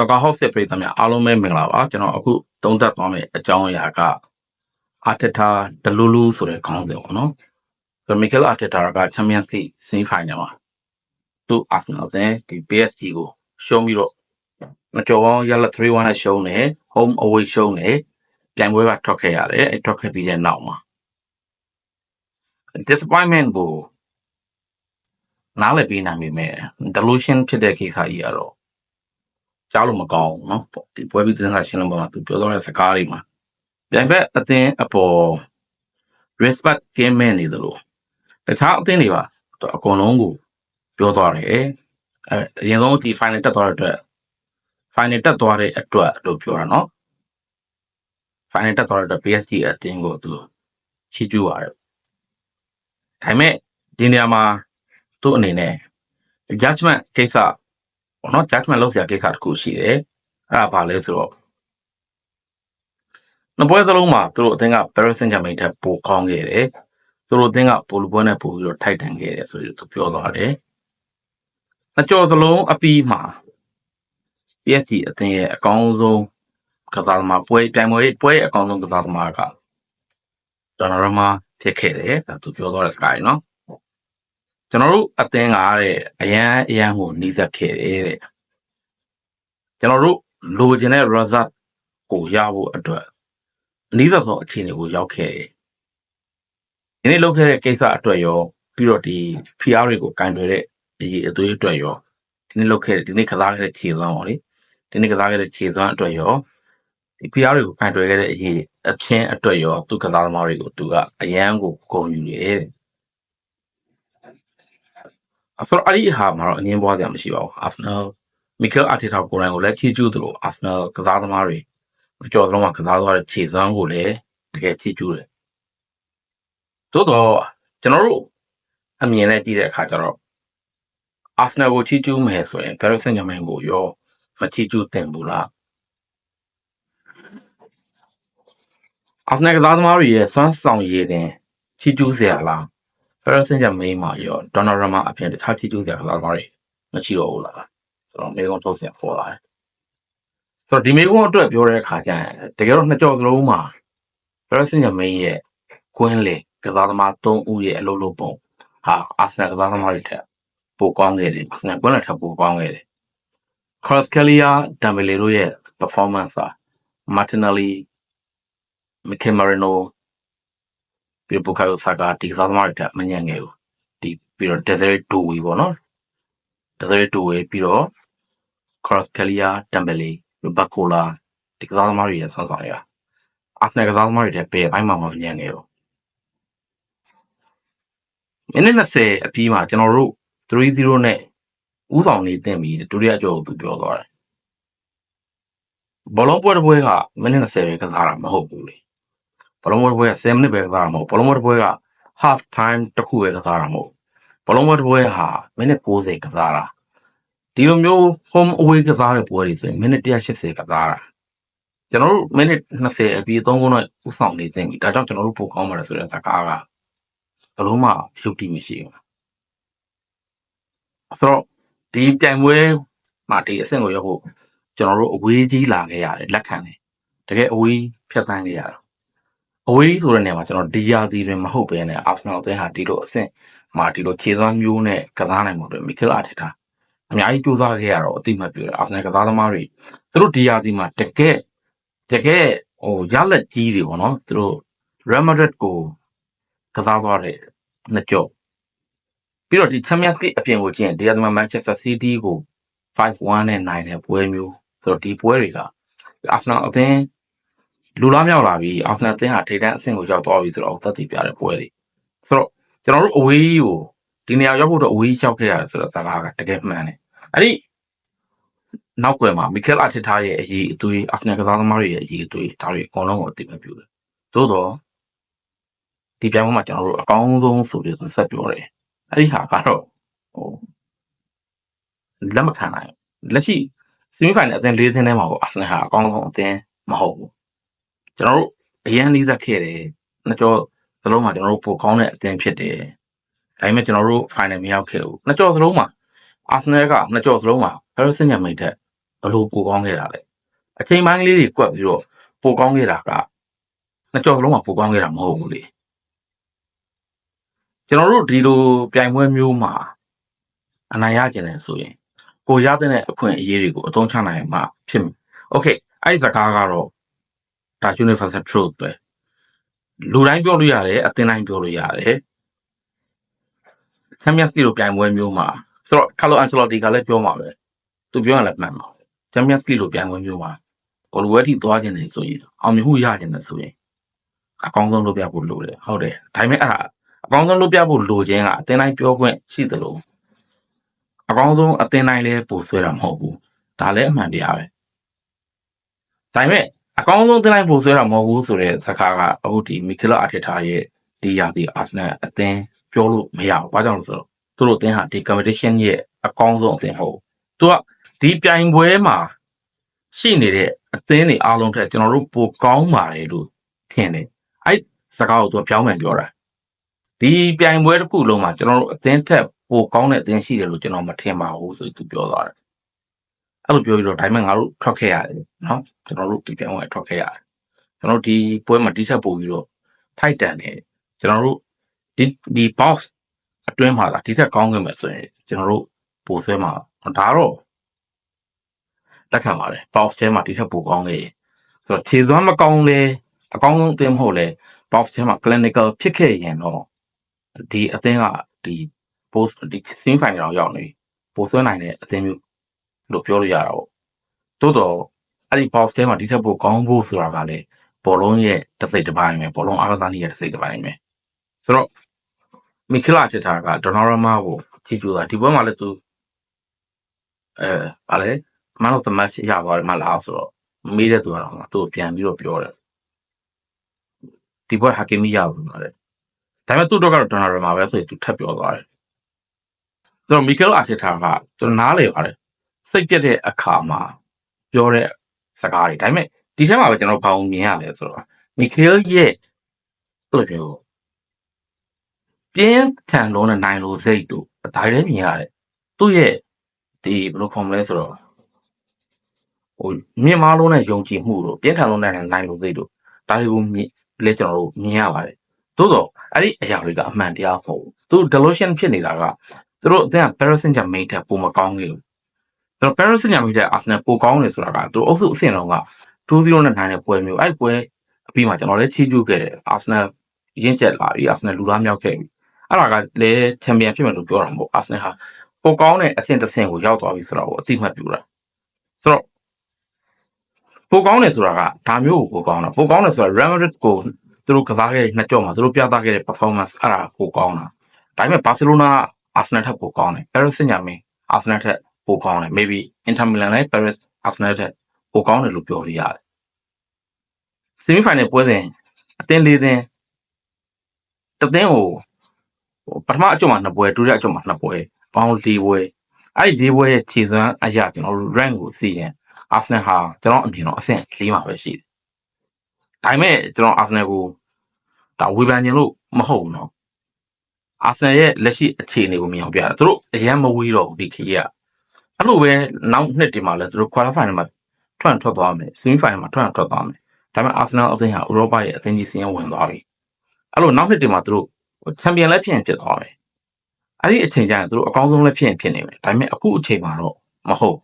ဆော့ကာဟော့စ်ပရိသတ်များအားလုံးပဲမင်္ဂလာပါကျွန်တော်အခုသုံးသပ်သွားမယ့်အကြောင်းအရာကအာတတာဒလူလူဆိုတဲ့ခေါင်းစဉ်ပေါ့နော်ဆိုမီကယ်အာတတာကချန်ပီယံစ်လိစင်ဖိုင်နယ်မှာသူအာဆင်နယ်နဲ့ဒီ PSG ကိုရှုံးပြီးတော့မကြော်အောင်ရလက်3-1နဲ့ရှုံးတယ် home away ရှုံးတယ်ပြိုင်ပွဲကထွက်ခဲ့ရတယ်အဲထွက်ခဲ့ပြီးတဲ့နောက်မှာ disappointment ကိုနားလည်ပေးနိုင်ပေမဲ့ delusion ဖြစ်တဲ့ကိစ္စကြီးကတော့ ကြားလို့မကောင်းဘူးเนาะဒီပွဲပြီးသတင်းစာရှင်းလင်းပွဲမှာသူပြောသွားတဲ့စကားတွေမှာပြိုင်ဘက်အသင်းအပေါ် respect ကင်းမဲ့နေသလိုတခြားအသင်းတွေပါသူအကုန်လုံးကိုပြောသွားတယ်အဲအရင်ဆုံးဒီ final တက်သွားတဲ့အတွက် final တက်သွားတဲ့အတွက်လို့ပြောတာเนาะ final တက်သွားတဲ့အတွက် PSG အသင်းကိုသူချီးကျူးပါတယ်ဒါပေမဲ့ဒီနေရာမှာသူ့အနေနဲ့ judgment ကိစ္စ ပေါ့နော် judgment လုပ်စရာကိစ္စတစ်ခုရှိတယ်အဲ့ဒါဘာလဲဆိုတော့နှစ်ပွဲစလုံးမှာသူတို့အသင်းက Paris Saint-Germain ထက်ပိုကောင်းခဲ့တယ်သူတို့အသင်းကပိုလူပွဲနဲ့ပိုပြီးတော့ထိုက်တန်ခဲ့တယ်ဆိုပြီးသူပြောသွားတယ်နှစ်ကြော်စလုံးအပြီးမှာ PSG အသင်းရဲ့အကောင်းဆုံးကစားသမားပွဲပြိုင်ပွဲပွဲရဲ့အကောင်းဆုံးကစားသမားကဒေါ်နာရမာဖြစ်ခဲ့တယ်ဒါသူပြောသွားတဲ့စကားကြီးနော် ကျွန်တော်တို့အသင်းကတဲ့အရန်အရန်ကိုနှီးစပ်ခဲ့တယ်တဲ့ကျွန်တော်တို့လိုချင်တဲ့ result ကိုရဖို့အတွက်အနှီးစပ်ဆုံးအခြေအနေကိုရောက်ခဲ့တယ်ဒီနေ့လုပ်ခဲ့တဲ့ကိစ္စအတွက်ရောပြီးတော့ဒီ PR တွေကိုကင်တွယ်တဲ့အရေးအသွေးအတွက်ရောဒီနေ့လုပ်ခဲ့တဲ့ဒီနေ့ကစားခဲ့တဲ့ခြေစွမ်းပေါ့လေဒီနေ့ကစားခဲ့တဲ့ခြေစွမ်းအတွက်ရောဒီ PR တွေကိုကင်တွယ်ခဲ့တဲ့အရေးအချင်းအတွက်ရောသူကစားသမားတွေကိုသူကအရန်ကိုဂုဏ်ယူနေတယ်တဲ့အ ဆိုတော့အဲ့ဒီဟာမှာတော့အငင်းပွားစရာမရှိပါဘူးအာဆနယ်မီကယ်အာတီတာကိုယ်တိုင်ကိုလည်းချီးကျူးသလိုအာဆနယ်ကစားသမားတွေအကျော်လုံးကကစားသွားတဲ့ခြေစွမ်းကိုလည်းတကယ်ချီးကျူးတယ်သို့တော့ကျွန်တော်တို့အမြင်နဲ့ကြည့်တဲ့အခါကျတော့အာဆနယ်ကိုချီးကျူးမယ်ဆိုရင်ဘယ်လိုစင်ကြမန်ကိုရောမချီးကျူးသင့်ဘူးလားအာဆနယ်ကစားသမားတွေရဲ့စွမ်းဆောင်ရည်တင်ချီးကျူးစရာလား ဖရစင်ကြမိန်းမှာရောဒေါ်နယ်ရမာအပြင်တခြားချီကျူးကြကလာသမားတွေမရှိတော့ဘူးလားဆိုတော့မေကွန်ထုတ်စရာပေါ်လာတယ်ဆိုတော့ဒီမေကွန်အတွက်ပြောတဲ့အခါကျရင်တကယ်တော့နှစ်ကြော်စလုံးမှာဖရစင်ကြမိန်းရဲ့ကွင်းလေကစားသမား၃ဦးရဲ့အလုပ်လုပ်ပုံဟာအာဆင်နယ်ကစားသမားတွေထက်ပိုကောင်းခဲ့တယ်အာဆင်နယ်ကွင်းလေထက်ပိုကောင်းခဲ့တယ် Cross Kelia Dembele တို့ရဲ့ performance ဟာ Martinelli Mikel Merino ပြီးတော့ဘူကာယိုဆာကာဒီကစားသမားတွေတက်မညံ့ခဲ့ဘူးဒီပြီးတော့ Desiree Doué ပေါ့နော် Desiree Doué ပြီးတော့ Cross Kelia Dembele Bacola ဒီကစားသမားတွေရဲ့ဆောင်းဆောင်ရအာဆနယ်ကစားသမားတွေတက်ဘယ်အပိုင်းမှမညံ့ခဲ့ဘူးမိနစ်20အပြီးမှာကျွန်တော်တို့3-0နဲ့ဥဆောင်နေတင်ပြီးဒုတိယကြောကိုသူပြောသွားတယ်ဘောလုံးပွဲတစ်ပွဲကမိနစ်20ပဲကစားတာမဟုတ်ဘူးလေဘ လုံးပွဲတစ်ပွဲက7မိနစ်ပဲကစားတာမဟုတ်ဘလုံးပွဲတစ်ပွဲက half time တစ်ခုပဲကစားတာမဟုတ်ဘလုံးပွဲတစ်ပွဲဟာမိနစ်60ကစားတာဒီလိုမျိုး home away ကစားတဲ့ပွဲတွေဆိုရင်မိနစ်180ကစားတာကျွန်တော်တို့မိနစ်20အပြီး3ခုနဲ့ဥဆောင်နေခြင်းဒါကြောင့်ကျွန်တော်တို့ပိုကောင်းပါတယ်ဆိုတဲ့စကားကဘလုံးမှဖြုတ်တိမရှိဘူးဆိုတော့ဒီပြိုင်ပွဲမှာဒီအဆင့်ကိုရောက်ဖို့ကျွန်တော်တို့အဝေးကြီးလာခဲ့ရတယ်လက်ခံတယ်တကယ်အဝေးဖြတ်တန်းခဲ့ရတာ အဝေးဆိုတဲ့နေရာမှာကျွန်တော်ဒီယာဒီတွင်မဟုတ်ဘဲနဲ့အာဆနယ်အသင်းဟာဒီလိုအဆင့်မှာဒီလိုခြေစွမ်းမျိုးနဲ့ကစားနိုင်မှုတွေမီကယ်အာတီတာအများကြီးစူးစမ်းခဲ့ရတော့အတိမတ်ပြတယ်အာဆနယ်ကစားသမားတွေသူတို့ဒီယာဒီမှာတကယ်တကယ်ဟိုရလက်ကြီးတွေပေါ့နော်သူတို့ Real Madrid ကိုကစားသွားတဲ့နှစ်ကြော့ပြီးတော့ဒီ Champions League အပြင်ကိုကျင်းဒီယာဒီမှာ Manchester City ကို5-1နဲ့နိုင်တဲ့ပွဲမျိုးဆိုတော့ဒီပွဲတွေကအာဆနယ်အသင်း လူလားမြောက်လာပြီအာဆနယ်အသင်းဟာထိပ်တန်းအဆင့်ကိုရောက်သွားပြီဆိုတော့သက်သေပြတဲ့ပွဲတွေဆိုတော့ကျွန်တော်တို့အဝေးကြီးကိုဒီနေရာရောက်ဖို့တော့အဝေးကြီးရောက်ခဲ့ရတယ်ဆိုတော့စကားကတကယ်မှန်တယ်အဲ့ဒီနောက်ွယ်မှာမီကယ်အာတီတာရဲ့အရေးအသွေးအာဆနယ်ကစားသမားတွေရဲ့အရေးအသွေးဒါတွေအကုန်လုံးကိုအသိမပြုတယ်သို့တော့ဒီပြိုင်ပွဲမှာကျွန်တော်တို့အကောင်းဆုံးဆိုပြီးဆက်ပြောတယ်အဲ့ဒီဟာကတော့ဟိုလက်မခံနိုင်ဘူးလက်ရှိဆီမီဖိုင်နယ်အသင်း၄သင်းထဲမှာပေါ့အာဆနယ်ဟာအကောင်းဆုံးအသင်းမဟုတ်ဘူး ကျွန်တော်တို့အရန်လေးသက်ခဲ့တယ်နှစ်ကျော်သလုံးမှာကျွန်တော်တို့ပိုကောင်းတဲ့အသင်းဖြစ်တယ်ဒါပေမဲ့ကျွန်တော်တို့ final မရောက်ခဲ့ဘူးနှစ်ကျော်သလုံးမှာ Arsenal ကနှစ်ကျော်သလုံးမှာ Paris Saint-Germain ထက်ဘလို့ပိုကောင်းခဲ့တာလဲအချိန်ပိုင်းလေးတွေကွက်ပြီးတော့ပိုကောင်းခဲ့တာကနှစ်ကျော်သလုံးမှာပိုကောင်းခဲ့တာမဟုတ်ဘူးလေကျွန်တော်တို့ဒီလိုပြိုင်ပွဲမျိုးမှာအနိုင်ရကျင်တယ်ဆိုရင်ကိုရတဲ့အခွင့်အရေးတွေကိုအသုံးချနိုင်မှာဖြစ်မယ်။ Okay အဲ့ဒီစကားကတော့ ဒါ universal truth ပဲလူတိုင်းပြောလို့ရတယ်အသင်းတိုင်းပြောလို့ရတယ် Champions League လိုပြိုင်ပွဲမျိုးမှာဆိုတော့ Carlo Ancelotti ကလည်းပြောမှာပဲသူပြောရင်လည်းမှန်ပါပဲ Champions League လိုပြိုင်ပွဲမျိုးမှာဘောလုံးဝဲထိသွားခြင်းနေဆိုရင်အောင်မြင်မှုရခြင်းနေဆိုရင်အကောင်းဆုံးလုပ်ပြဖို့လိုတယ်ဟုတ်တယ်ဒါပေမဲ့အဲ့ဒါအကောင်းဆုံးလုပ်ပြဖို့လိုခြင်းကအသင်းတိုင်းပြောခွင့်ရှိသလိုအကောင်းဆုံးအသင်းတိုင်းလည်းပို့ဆွဲတာမဟုတ်ဘူးဒါလည်းအမှန်တရားပဲဒါပေမဲ့ အကောင်းဆုံးအသင်းတိုင်းပို့ဆွဲတာမဟုတ်ဘူးဆိုတဲ့စကားကအခုဒီမီကယ်အာတီတာရဲ့ဒီရာသီအာဆနယ်အသင်းပြောလို့မရဘူးဘာကြောင့်လဲဆိုတော့သူတို့အသင်းဟာဒီ competition ရဲ့အကောင်းဆုံးအသင်းဟုတ်သူကဒီပြိုင်ပွဲမှာရှိနေတဲ့အသင်းတွေအားလုံးထက်ကျွန်တော်တို့ပိုကောင်းပါတယ်လို့ထင်တယ်အဲ့စကားကိုသူကပြောင်းမှန်ပြောတာဒီပြိုင်ပွဲတစ်ခုလုံးမှာကျွန်တော်တို့အသင်းထက်ပိုကောင်းတဲ့အသင်းရှိတယ်လို့ကျွန်တော်မထင်ပါဘူးဆိုပြီးသူပြောသွားတယ် အဲ့လိုပြောပြီးတော့ဒါပေမဲ့ငါတို့ထွက်ခဲ့ရတယ်နော်ကျွန်တော်တို့ဒီပြိုင်ပွဲထွက်ခဲ့ရတယ်ကျွန်တော်တို့ဒီပွဲမှာတိထက်ပိုပြီးတော့ထိုက်တန်တယ်ကျွန်တော်တို့ဒီဒီ box အတွင်းမှာဒါဒီထက်ကောင်းခဲ့မယ်ဆိုရင်ကျွန်တော်တို့ပိုဆွဲမှာဒါတော့လက်ခံပါတယ် box ထဲမှာဒီထက်ပိုကောင်းခဲ့ရင်ဆိုတော့ခြေစွမ်းမကောင်းလဲအကောင်းဆုံးအသင်းမဟုတ်လဲ box ထဲမှာ clinical ဖြစ်ခဲ့ရင်တော့ဒီအသင်းကဒီ post ဒီ semi final အောင်ရောက်နေပြီပိုဆွဲနိုင်တဲ့အသင်းမျိုး လို့ပြောလို့ရတာပေါ့တိုးတော့အဲ့ဒီ box ထဲမှာဒီထက်ပိုကောင်းဖို့ဆိုတာကလည်းဘောလုံးရဲ့တစ်စိတ်တစ်ပိုင်းပဲဘောလုံးအားကစားနည်းရဲ့တစ်စိတ်တစ်ပိုင်းပဲဆိုတော့မီကလာချက်တာကဒေါနာရမာကိုကြည့်ပြတာဒီပွဲမှာလည်းသူအဲဗာလေ man of the match ရသွားတယ်မလားဆိုတော့မေးတဲ့သူကတော့သူ့ကိုပြန်ပြီးတော့ပြောတယ်ဒီပွဲဟာကီမီရဘူးပါတယ်ဒါပေမဲ့သူ့တော့ကတော့ဒေါနာရမာပဲဆိုရင်သူထပ်ပြောသွားတယ်ဆိုတော့မီကယ်အာချက်တာကကျွန်တော်နားလေပါတယ် စိတ်ပြက်တဲ့အခါမှာပြောတဲ့စကားတွေဒါပေမဲ့ဒီထဲမှာပဲကျွန်တော်ဘာအောင်မြင်ရလဲဆိုတော့မီကယ်ရဲ့ဘယ်လိုပြောပြင်းထန်လုံးနဲ့နိုင်လို့စိတ်တို့ဒါလည်းမြင်ရတယ်သူ့ရဲ့ဒီဘယ်လိုခေါ်မလဲဆိုတော့ဟိုမြင်မာလုံးနဲ့ယုံကြည်မှုတို့ပြင်းထန်လုံးနဲ့နိုင်လို့စိတ်တို့ဒါတွေကိုမြင်လဲကျွန်တော်တို့မြင်ရပါတယ်သို့တော့အဲ့ဒီအရာတွေကအမှန်တရားမဟုတ်ဘူးသူ delusion ဖြစ်နေတာကသူတို့အသင်းက Paris Saint-Germain ထက်ပိုမကောင်းဘူး ဆိုတော့ Paris Saint-Germain ထက် Arsenal ပိုကောင်းတယ်ဆိုတာကသူအုပ်စုအဆင့်လုံးက2-0နဲ့နိုင်တဲ့ပွဲမျိုးအဲ့ပွဲအပြီးမှာကျွန်တော်လည်းချီးကျူးခဲ့တယ် Arsenal ရင့်ကျက်လာပြီ Arsenal လူလားမြောက်ခဲ့ပြီအဲ့ဒါကလည်းချန်ပီယံဖြစ်မယ်လို့ပြောတာမဟုတ် Arsenal ဟာပိုကောင်းတဲ့အဆင့်တစ်ဆင့်ကိုရောက်သွားပြီဆိုတော့အတိအမှတ်ပြုတာဆိုတော့ပိုကောင်းတယ်ဆိုတာကဒါမျိုးကိုပိုကောင်းတာပိုကောင်းတယ်ဆိုတာ Real Madrid ကိုသူတို့ကစားခဲ့တဲ့နှစ်ကြော့မှာသူတို့ပြသခဲ့တဲ့ performance အဲ့ဒါပိုကောင်းတာဒါပေမဲ့ Barcelona Arsenal ထက်ပိုကောင်းတယ် Paris Saint-Germain Arsenal ထက် ပိုကောင်းတယ် maybe Inter Milan လည်း Paris Arsenal ထက်ပိုကောင်းတယ်လို့ပြောလို့ရတယ် semi final ပွဲစဉ်အသင်း၄သင်းတသင်းကိုပထမအကြိမ်မှာနှစ်ပွဲဒုတိယအကြိမ်မှာနှစ်ပွဲပေါင်း၄ပွဲအဲ့ဒီ၄ပွဲရဲ့ခြေစွမ်းအရာကျွန်တော်တို့ rank ကိုစီရင် Arsenal ဟာကျွန်တော်အမြင်တော့အဆင့်၄မှာပဲရှိတယ်ဒါပေမဲ့ကျွန်တော် Arsenal ကိုဒါဝေဖန်ခြင်းလို့မဟုတ်ဘူးเนาะ Arsenal ရဲ့လက်ရှိအခြေအနေကိုမြင်အောင်ပြတာသူတို့အရန်မဝေးတော့ဘူးဒီခေတ်က အဲ့လိုပဲနောက်နှစ်ဒီမှာလဲသူတို့ quarter final မှာထွက်ထွက်သွားမယ် semi final မှာထွက်ထွက်သွားမယ်ဒါပေမဲ့ Arsenal အသင်းဟာဥရောပရဲ့အသင်းကြီးစီးရင်ဝင်သွားပြီအဲ့လိုနောက်နှစ်ဒီမှာသူတို့ချန်ပီယံလည်းဖြစ်ရင်ဖြစ်သွားမယ်အဲ့ဒီအချိန်ကျရင်သူတို့အကောင်းဆုံးလည်းဖြစ်ရင်ဖြစ်နေမယ်ဒါပေမဲ့အခုအချိန်မှာတော့မဟုတ်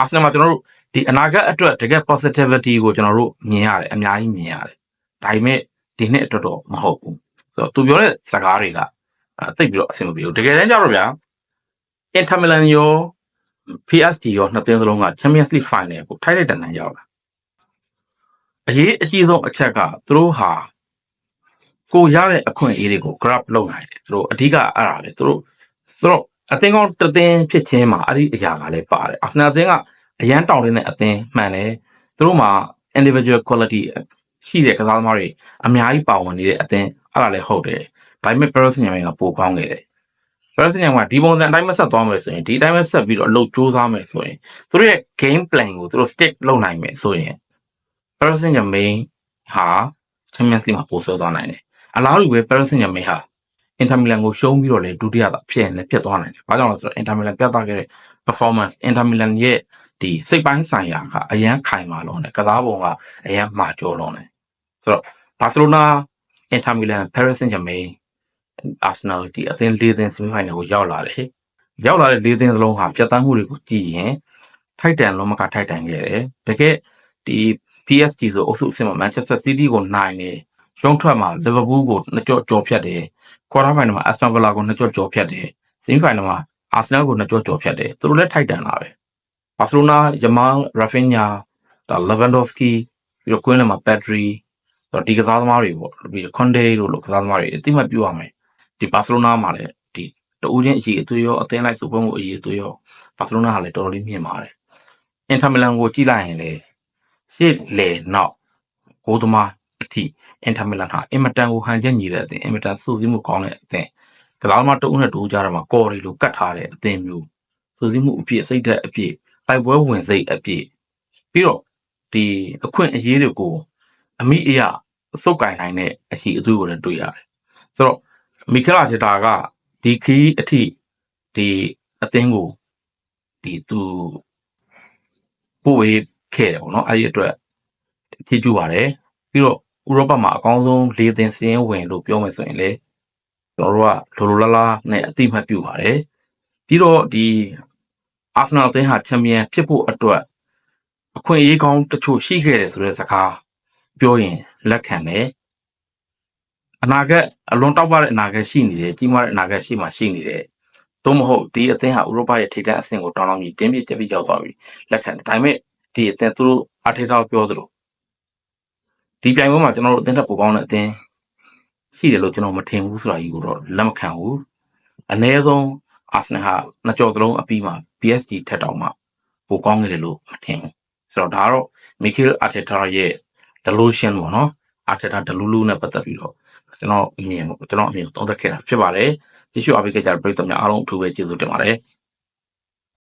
Arsenal မှာကျွန်တော်တို့ဒီအနာဂတ်အတွက်တကယ် positivity ကိုကျွန်တော်တို့မြင်ရတယ်အများကြီးမြင်ရတယ်ဒါပေမဲ့ဒီနှစ်အတွက်တော့မဟုတ်ဘူးဆိုတော့သူပြောတဲ့စကားတွေကအဲသိပ်ပြီးတော့အဆင်မပြေဘူးတကယ်တမ်းကျတော့ဗျာ Inter Milan ရော PSG ရောနှစ်သင်းစလုံးက Champions League Final ကိုထိုက်တဲ့တန်တန်ရောက်လာအရေးအကြီးဆုံးအချက်ကသူတို့ဟာကိုရတဲ့အခွင့်အရေးတွေကို grab လုပ်နိုင်တယ်သူတို့အဓိကအဲ့ဒါလေသူတို့ဆိုတော့အသင်းကောင်းတစ်သင်းဖြစ်ခြင်းမှာအဲ့ဒီအရာကလည်းပါတယ်အာဆနယ်အသင်းကအရန်တောင်းနေတဲ့အသင်းမှန်တယ်သူတို့မှာ individual quality ရှိတဲ့ကစားသမားတွေအများကြီးပါဝင်နေတဲ့အသင်းအဲ့ဒါလည်းဟုတ်တယ်ဒါပေမဲ့ Paris Saint-Germain ကပိုကောင်းခဲ့တယ် Paris Saint-Germain ကဒီပုံစံအတိုင်းမဆက်သွားမယ်ဆိုရင်ဒီအတိုင်းမဆက်ပြီးတော့အလုပ်စူးစမ်းမယ်ဆိုရင်သူတို့ရဲ့ game plan ကိုသူတို့ stick လုပ်နိုင်မယ်ဆိုရင် Paris Saint-Germain ဟာ Champions League မှာပိုဆွဲသွားနိုင်တယ်အလားတူပဲ Paris Saint-Germain ဟာအင်တာမီလန်ကိုရှုံးပြီးတော့လေဒုတိယသာဖြစ်ရင်လည်းဖြစ်သွားနိုင်တယ်။ဘာကြောင့်လဲဆိုတော့အင်တာမီလန်ပြသခဲ့တဲ့ performance အင်တာမီလန်ရဲ့ဒီစိတ်ပိုင်းဆိုင်ရာကအရန်ခိုင်မာလုံးတယ်။ကစားပုံကအရန်မာကျော်လုံးတယ်။ဆိုတော့ဘာစီလိုနာအင်တာမီလန် Paris Saint-Germain အာဆနယ်ဒီအသင်း၄သင်းဆီမီဖိုင်နယ်ကိုရောက်လာတယ်။ရောက်လာတဲ့၄သင်းစလုံးဟာပြတ်သားမှုတွေကိုကြည့်ရင်ထိုက်တန်လုံးမကထိုက်တန်ခဲ့တယ်။တကယ်ဒီ PSG ဆိုအုပ်စုအဆင့်မှာ Manchester City ကိုနိုင်တယ်။ရုံးထွက်မှာ Liverpool ကိုနှစ်ကြော့ကြော်ဖြတ်တယ်။ quarter final မှာ Aston Villa ကိုနှစ်ကြော့ကြော်ဖြတ်တယ်။ semi final မှာ Arsenal ကိုနှစ်ကြော့ကြော်ဖြတ်တယ်။သူတို့လည်းထိုက်တန်လာပဲ။ Barcelona Yamal Rafinha ဒါ Lewandowski ပြီးတော့ Queen မှာ Pedri ဆိုတော့ဒီကစားသမားတွေပေါ့ပြီးတော့ Conte တို့လိုကစားသမားတွေအတိမတ်ပြုရမယ်။ ဒီ Barcelona မှာလည်းဒီတူးချင်းအရေးအသွေးရောအသင်းလိုက်စုပွဲမှုအရေးအသွေးရော Barcelona ကလည်းတော်တော်လေးမြင့်ပါတယ်။ Inter Milan ကိုကြည့်လိုက်ရင်လေရှေ့လေနောက်ကိုသမားအထိ Inter Milan ဟာအင်မတန်ကိုဟန်ချက်ညီတဲ့အသင်းအင်မတန်စူးစီးမှုကောင်းတဲ့အသင်းကစားသမားတဦးနဲ့တဦးကြားထဲမှာကော်ရီလိုကတ်ထားတဲ့အသင်းမျိုးစူးစီးမှုအပြည့်စိတ်သက်အပြည့်တိုက်ပွဲဝင်စိတ်အပြည့်ပြီးတော့ဒီအခွင့်အရေးတွေကိုအမိအယစုပ်ကင်နိုင်တဲ့အရှိအသွေးကိုလည်းတွေ့ရတယ်ဆိုတော့ မီကလာချေတာကဒီခီးအထိဒီအသင်းကိုဒီသူပို့ဝေးခဲ့တယ်ပေါ့နော်အဲ့ဒီအတွက်ထီးကျူပါတယ်ပြီးတော့ဥရောပမှာအကောင်းဆုံး၄သင်းစင်းဝင်လို့ပြောမယ်ဆိုရင်လေကျွန်တော်တို့ကလိုလိုလားလားနဲ့အတိမတ်ပြုပါတယ်ပြီးတော့ဒီအာဆနယ်အသင်းဟာချန်ပီယံဖြစ်ဖို့အတွက်အခွင့်အရေးကောင်းတချို့ရှိခဲ့တယ်ဆိုတဲ့စကားပြောရင်လက်ခံတယ် အနာဂတ်အလွန်တောက်ပတဲ့အနာဂတ်ရှိနေတယ်ကြီးမားတဲ့အနာဂတ်ရှိမှရှိနေတယ်သို့မဟုတ်ဒီအသင်းဟာဥရောပရဲ့ထိပ်တန်းအဆင့်ကိုတောင်းတောင်းကြီးတင်းပြည့်ကျပ်ပြီးရောက်သွားပြီလက်ခံတယ်ဒါပေမဲ့ဒီအသင်းသူတို့အထေတောက်ပြောသလိုဒီပြိုင်ပွဲမှာကျွန်တော်တို့အသင်းထက်ပိုကောင်းတဲ့အသင်းရှိတယ်လို့ကျွန်တော်မထင်ဘူးဆိုတာကြီးကိုတော့လက်မခံဘူးအ ਨੇ ဆုံးအာဆနယ်ဟာနှစ်ကြော်စလုံးအပြီးမှာ PSG ထက်တောင်မှပိုကောင်းခဲ့တယ်လို့မထင်ဘူးဆိုတော့ဒါကတော့မီကယ်အာထေတာရဲ့ delusion ပေါ့နော်အာထေတာဒလူးလူးနဲ့ပတ်သက်ပြီးတော့ ကျွန်တော်အမြင်ကျွန်တော်အမြင်ကိုသုံးသပ်ခဲ့တာဖြစ်ပါတယ်ကျေးဇူးအားပေးကြတဲ့ပရိသတ်များအားလုံးအထူးပဲကျေးဇူးတင်ပါတယ်